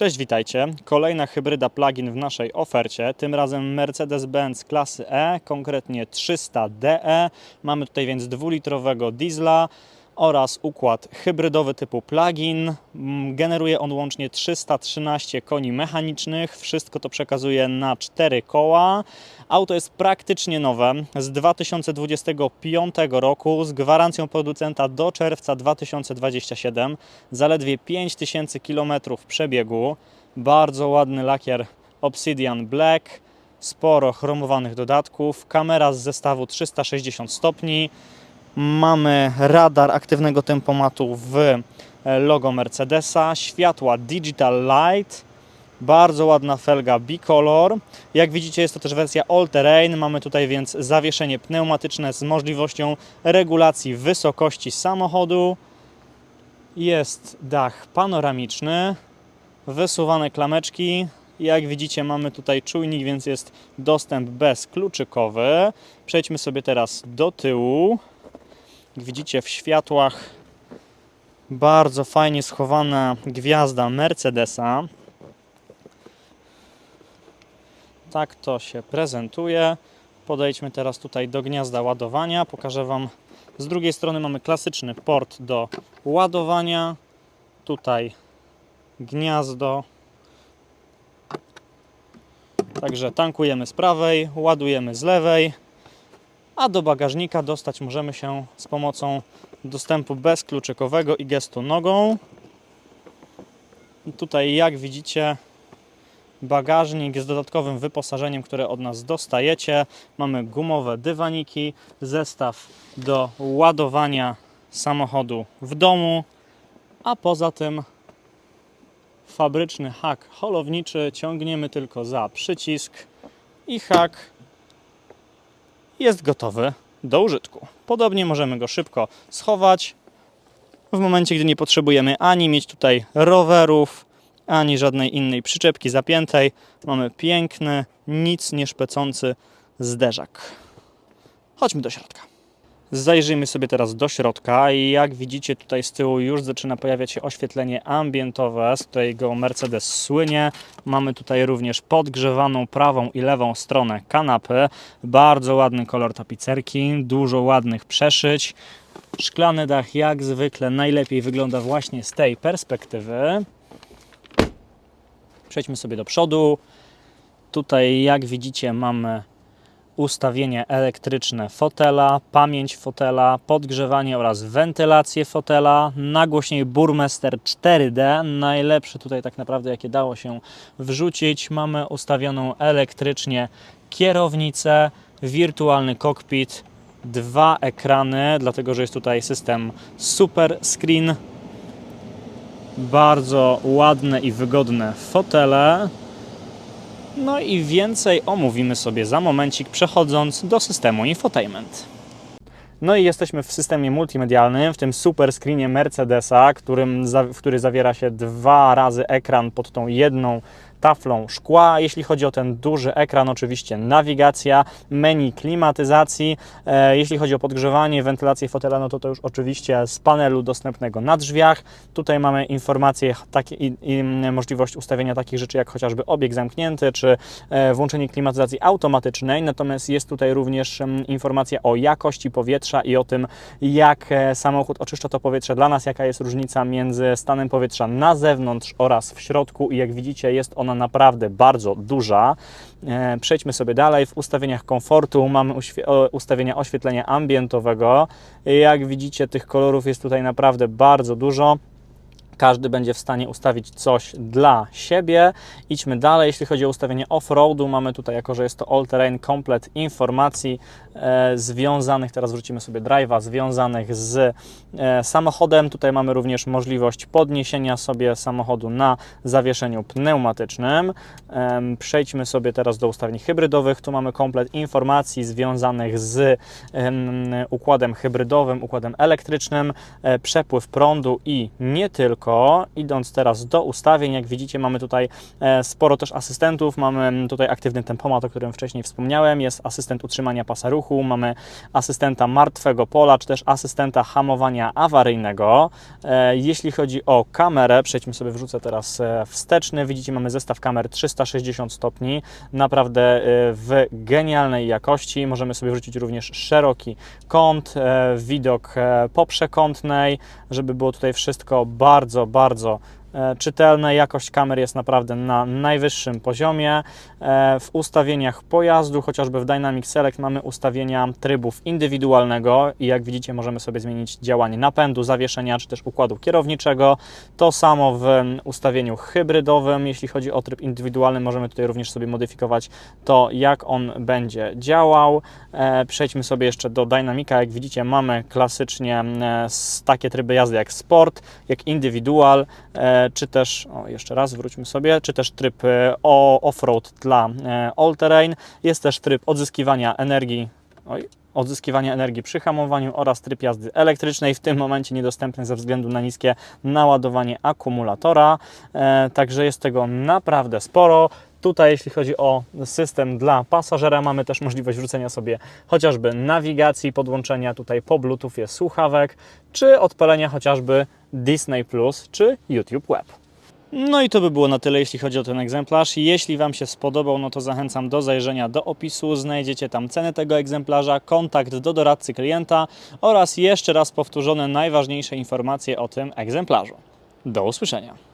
Cześć, witajcie. Kolejna hybryda plug-in w naszej ofercie, tym razem Mercedes-Benz klasy E, konkretnie 300DE. Mamy tutaj więc dwulitrowego diesla oraz układ hybrydowy typu plug-in. Mm, Generuje on łącznie 313 koni mechanicznych. Wszystko to przekazuje na 4 koła. Auto jest praktycznie nowe, z 2025 roku, z gwarancją producenta do czerwca 2027. Zaledwie 5000 km przebiegu. Bardzo ładny lakier Obsidian Black. Sporo chromowanych dodatków. Kamera z zestawu 360 stopni. Mamy radar aktywnego tempomatu w e, logo Mercedesa. Światła Digital Light. Bardzo ładna felga bicolor. Jak widzicie jest to też wersja all terrain. Mamy tutaj więc zawieszenie pneumatyczne z możliwością regulacji wysokości samochodu. Jest dach panoramiczny, wysuwane klameczki. Jak widzicie mamy tutaj czujnik, więc jest dostęp bezkluczykowy. Przejdźmy sobie teraz do tyłu. Jak widzicie w światłach bardzo fajnie schowana gwiazda Mercedesa. Tak to się prezentuje. Podejdźmy teraz tutaj do gniazda ładowania. Pokażę Wam. Z drugiej strony mamy klasyczny port do ładowania. Tutaj gniazdo. Także tankujemy z prawej, ładujemy z lewej. A do bagażnika dostać możemy się z pomocą dostępu bezkluczykowego i gestu nogą. Tutaj, jak widzicie, bagażnik z dodatkowym wyposażeniem, które od nas dostajecie. Mamy gumowe dywaniki, zestaw do ładowania samochodu w domu, a poza tym fabryczny hak holowniczy. Ciągniemy tylko za przycisk i hak jest gotowy do użytku. Podobnie możemy go szybko schować w momencie, gdy nie potrzebujemy ani mieć tutaj rowerów, ani żadnej innej przyczepki zapiętej. Mamy piękny, nic nie szpecący zderzak. Chodźmy do środka. Zajrzyjmy sobie teraz do środka i jak widzicie tutaj z tyłu już zaczyna pojawiać się oświetlenie ambientowe, z którego Mercedes słynie. Mamy tutaj również podgrzewaną prawą i lewą stronę kanapy. Bardzo ładny kolor tapicerki, dużo ładnych przeszyć. Szklany dach jak zwykle najlepiej wygląda właśnie z tej perspektywy. Przejdźmy sobie do przodu. Tutaj jak widzicie mamy ustawienie elektryczne fotela, pamięć fotela, podgrzewanie oraz wentylację fotela, nagłośniej Burmester 4D, najlepsze tutaj tak naprawdę jakie dało się wrzucić. Mamy ustawioną elektrycznie kierownicę, wirtualny kokpit, dwa ekrany, dlatego że jest tutaj system Super Screen. Bardzo ładne i wygodne fotele. No i więcej omówimy sobie za momencik, przechodząc do systemu infotainment. No i jesteśmy w systemie multimedialnym, w tym super screenie Mercedesa, którym, który zawiera się dwa razy ekran pod tą jedną taflą szkła. Jeśli chodzi o ten duży ekran, oczywiście nawigacja, menu klimatyzacji. E, jeśli chodzi o podgrzewanie, wentylację fotela, no to to już oczywiście z panelu dostępnego na drzwiach. Tutaj mamy informacje takie i, i możliwość ustawienia takich rzeczy jak chociażby obieg zamknięty, czy e, włączenie klimatyzacji automatycznej. Natomiast jest tutaj również informacja o jakości powietrza i o tym, jak e, samochód oczyszcza to powietrze dla nas, jaka jest różnica między stanem powietrza na zewnątrz oraz w środku. I jak widzicie, jest ona naprawdę bardzo duża. E, Przejdźmy sobie dalej. W ustawieniach komfortu mamy ustawienia oświetlenia ambientowego. Jak widzicie, tych kolorów jest tutaj naprawdę bardzo dużo każdy będzie w stanie ustawić coś dla siebie. Idźmy dalej. Jeśli chodzi o ustawienie off-roadu, mamy tutaj, jako że jest to all-terrain, komplet informacji e, związanych, teraz wrócimy sobie drive'a, związanych z e, samochodem. Tutaj mamy również możliwość podniesienia sobie samochodu na zawieszeniu pneumatycznym. Em, przejdźmy sobie teraz do ustawień hybrydowych. Tu mamy komplet informacji związanych z em, układem hybrydowym, układem elektrycznym, e, przepływ prądu i nie tylko. Idąc teraz do ustawień, jak widzicie, mamy tutaj e, sporo też asystentów. Mamy tutaj aktywny tempomat, o którym wcześniej wspomniałem. Jest asystent utrzymania pasa ruchu, mamy asystenta martwego pola, czy też asystenta hamowania awaryjnego. E, Jeśli chodzi o kamerę, przejdźmy sobie, wrzucę teraz e, wsteczny. Widzicie, mamy zestaw kamer 360 stopni, naprawdę w genialnej jakości. Możemy sobie wrzucić również szeroki kąt, widok poprzekątnej, żeby było tutaj wszystko bardzo, bardzo e, czytelne. Jakość kamer jest naprawdę na najwyższym poziomie. E, W ustawieniach pojazdu, chociażby w Dynamic Select, mamy ustawienia trybów indywidualnego i jak widzicie, możemy sobie zmienić działanie napędu, zawieszenia czy też układu kierowniczego. To samo w ustawieniu hybrydowym. Jeśli chodzi o tryb indywidualny, możemy tutaj również sobie modyfikować to, jak on będzie działał. E, Przejdźmy sobie jeszcze do Dynamica. Jak widzicie, mamy klasycznie e, takie tryby jazdy jak Sport, jak Individual, e, czy też, o, jeszcze raz wróćmy sobie, czy też tryb e, off-road dla e, all-terrain. Jest też tryb odzyskiwania energii, oj, odzyskiwania energii przy hamowaniu oraz tryb jazdy elektrycznej, w tym momencie niedostępny ze względu na niskie naładowanie akumulatora. E, Także jest tego naprawdę sporo. Tutaj, jeśli chodzi o system dla pasażera, mamy też możliwość wrzucenia sobie chociażby nawigacji, podłączenia tutaj po Bluetoothie słuchawek, czy odpalenia chociażby Disney Plus czy YouTube Web. No i to by było na tyle, jeśli chodzi o ten egzemplarz. Jeśli Wam się spodobał, no to zachęcam do zajrzenia do opisu. Znajdziecie tam cenę tego egzemplarza, kontakt do doradcy klienta oraz jeszcze raz powtórzone najważniejsze informacje o tym egzemplarzu. Do usłyszenia.